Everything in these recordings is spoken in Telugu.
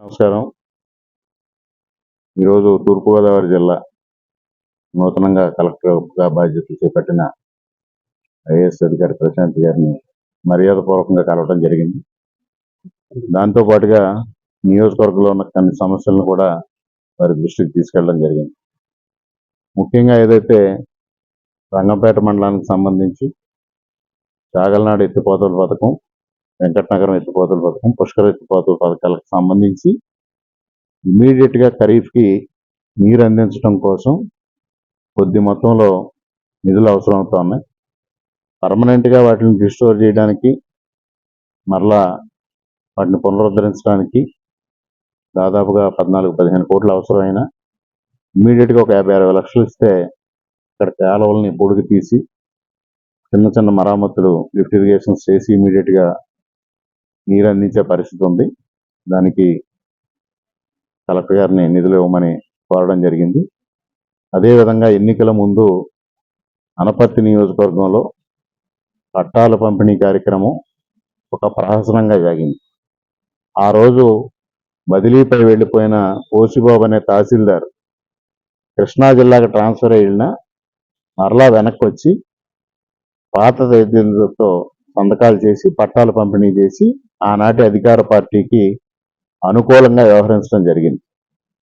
నమస్కారం. ఈరోజు తూర్పుగోదావరి జిల్లా నూతనంగా కలెక్టర్గా బాధ్యతలు చేపట్టిన ఐఏఎస్ అధికారి ప్రశాంత్ గారిని మర్యాదపూర్వకంగా కలవడం జరిగింది. దాంతో పాటుగా నియోజకవర్గంలో ఉన్న కొన్ని సమస్యలను కూడా వారి దృష్టికి తీసుకెళ్ళడం జరిగింది. ముఖ్యంగా ఏదైతే రంగంపేట మండలానికి సంబంధించి చాగలనాడు ఎత్తిపోతల పథకం వెంకటనగరం ఎత్తిపోతల పథకం పుష్కర ఎత్తిపోతల పథకాలకు సంబంధించి ఇమీడియట్గా ఖరీఫ్కి నీరు అందించడం కోసం కొద్ది మొత్తంలో నిధులు అవసరం అవుతా ఉన్నాయి. పర్మనెంట్గా వాటిని రిస్టోర్ చేయడానికి మరలా వాటిని పునరుద్ధరించడానికి దాదాపుగా పద్నాలుగు పదిహేను కోట్లు అవసరమైన ఇమీడియట్గా ఒక యాభై అరవై లక్షలు ఇస్తే ఇక్కడ కాలువల్ని పొడిగి తీసి చిన్న చిన్న మరామతులు లిఫ్ట్ ఇరిగేషన్స్ చేసి ఇమీడియట్గా నీరు అందించే పరిస్థితి ఉంది. దానికి కలెక్టర్ గారిని నిధులు ఇవ్వమని కోరడం జరిగింది. అదేవిధంగా ఎన్నికల ముందు అనపర్తి నియోజకవర్గంలో పట్టాల పంపిణీ కార్యక్రమం ఒక ప్రహసనంగా జరిగింది ఆ రోజు బదిలీపై వెళ్ళిపోయిన ఓసిబాబు అనే తహసీల్దార్ కృష్ణా జిల్లాకు ట్రాన్స్ఫర్ అయిన మరలా వెనక్కి వచ్చి పాత తేదీలతో సంతకాలు చేసి పట్టాలు పంపిణీ చేసి ఆనాటి అధికార పార్టీకి అనుకూలంగా వ్యవహరించడం జరిగింది.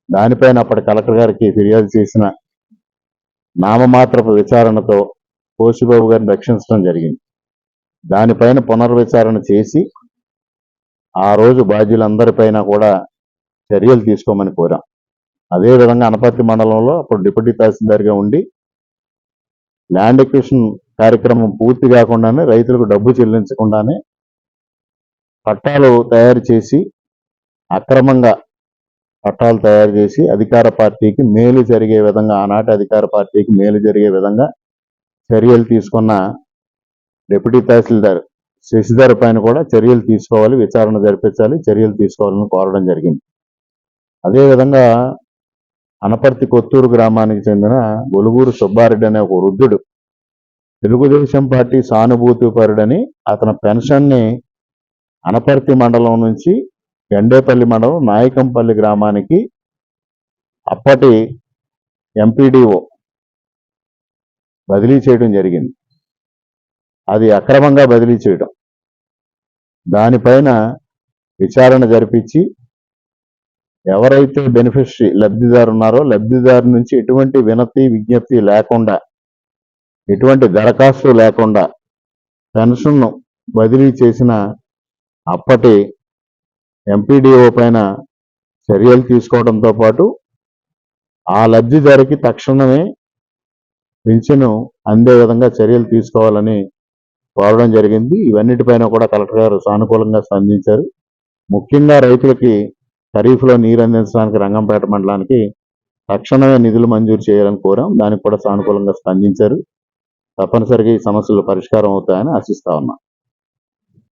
దానిపైన అప్పటి కలెక్టర్ గారికి ఫిర్యాదు చేసిన నామమాత్రపు విచారణతో కోసిబాబు గారిని రక్షించడం జరిగింది. దానిపైన పునర్విచారణ చేసి ఆ రోజు బాధ్యులందరిపైన కూడా చర్యలు తీసుకోమని కోరాం. అదేవిధంగా అనపర్తి మండలంలో అప్పుడు డిప్యూటీ తహసీల్దార్గా ఉండి ల్యాండ్ ఎక్విషన్ కార్యక్రమం పూర్తి కాకుండానే రైతులకు డబ్బు చెల్లించకుండానే పట్టాలు తయారు చేసి అక్రమంగా పట్టాలు తయారు చేసి అధికార పార్టీకి మేలు జరిగే విధంగా ఆనాటి అధికార పార్టీకి మేలు జరిగే విధంగా చర్యలు తీసుకున్న డిప్యూటీ తహసీల్దార్ శశిధర్ పైన కూడా చర్యలు తీసుకోవాలి విచారణ జరిపించాలి చర్యలు తీసుకోవాలని కోరడం జరిగింది. అదేవిధంగా అనపర్తి కొత్తూరు గ్రామానికి చెందిన గొలుగూరు సుబ్బారెడ్డి అనే ఒక వృద్ధుడు తెలుగుదేశం పార్టీ సానుభూతిపరుడని అతని పెన్షన్ని అనపర్తి మండలం నుంచి ఎండేపల్లి మండలం నాయకంపల్లి గ్రామానికి అప్పటి ఎంపీడీఓ బదిలీ చేయడం జరిగింది. అది అక్రమంగా బదిలీ చేయడం. దానిపైన విచారణ జరిపించి ఎవరైతే బెనిఫిషరీ లబ్ధిదారు ఉన్నారో లబ్ధిదారు నుంచి ఎటువంటి వినతి విజ్ఞప్తి లేకుండా ఎటువంటి దరఖాస్తు లేకుండా పెన్షన్ను బదిలీ చేసిన అప్పటి ఎంపీడీఓ పైన చర్యలు తీసుకోవడంతో పాటు ఆ లబ్ధిదారికి తక్షణమే పింఛను అందే విధంగా చర్యలు తీసుకోవాలని కోరడం జరిగింది. ఇవన్నిటిపైన కూడా కలెక్టర్ గారు సానుకూలంగా స్పందించారు. ముఖ్యంగా రైతులకి ఖరీఫ్లో నీరు అందించడానికి రంగంపేట మండలానికి తక్షణమే నిధులు మంజూరు చేయాలని కోరాం. దానికి కూడా సానుకూలంగా స్పందించారు. తప్పనిసరిగా ఈ సమస్యలు పరిష్కారం అవుతాయని ఆశిస్తా ఉన్నాం.